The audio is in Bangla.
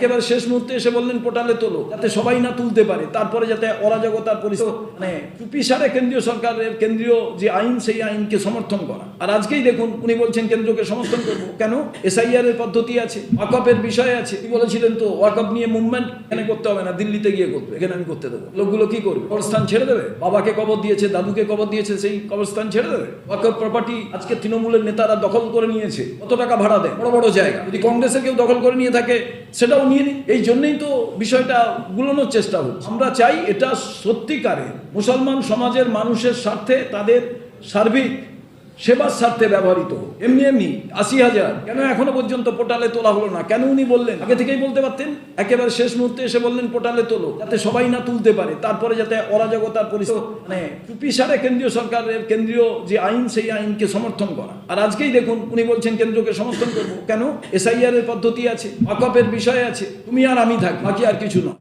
একেবারে শেষ মুহূর্তে এসে বললেন, পোর্টালে তোলো, যাতে সবাই না তুলতে পারে। তারপরে যাতে অরাজকতার পরিস্থিতি মানে কেন্দ্রীয় সরকারের কেন্দ্রীয় যে আইন, সেই আইনকে সমর্থন করা। আর আজকেই দেখুন, উনি বলছেন, কেন্দ্রকে সমর্থন করব। কেন? এসআইআর এর পদ্ধতি আছে ওয়াকপের বিষয় আছে। বলেছিলেন তো ওয়াকপ নিয়ে মুভমেন্ট এখানে করতে হবে না, দিল্লিতে গিয়ে করবে, এখানে আমি করতে দেবো। লোকগুলো কি করবে? কবরস্থান ছেড়ে দেবে? বাবাকে কবর দিয়েছে, দাদুকে কবর দিয়েছে, সেই কবরস্থান ছেড়ে দেবে? ওয়াকপ প্রপার্টি আজকে তৃণমূলের নেতারা দখল করে নিয়েছে, কত টাকা ভাড়া দেয়? বড় বড় জায়গা। যদি কংগ্রেসের কেউ দখল করে নিয়ে থাকে সেটাও নিয়ে এই জন্যেই তো বিষয়টা গুলোনোর চেষ্টা হচ্ছে। আমরা চাই এটা সত্যিকারের মুসলমান সমাজের মানুষের স্বার্থে তাদের সার্বিক সেবার স্বার্থে ব্যবহৃত এমনি এমনি, আশি হাজার। কেন এখনও পর্যন্ত পোর্টালে তোলা হলো না? কেন উনি বললেন? আগে থেকেই বলতে পারতেন? একেবারে শেষ মুহূর্তে এসে বললেন, পোর্টালে তোলো, যাতে সবাই না তুলতে পারে। তারপরে যাতে অরাজকতার পরিস্থিতি মানে চুপি সারে কেন্দ্রীয় সরকারের কেন্দ্রীয় যে আইন, সেই আইনকে সমর্থন করা। আর আজকেই দেখুন, উনি বলছেন, কেন্দ্রকে সমর্থন করব। কেন? এসআইআর এর পদ্ধতি আছে ওয়াকপের বিষয় আছে। তুমি আর আমি থাকি বাকি আর কিছু না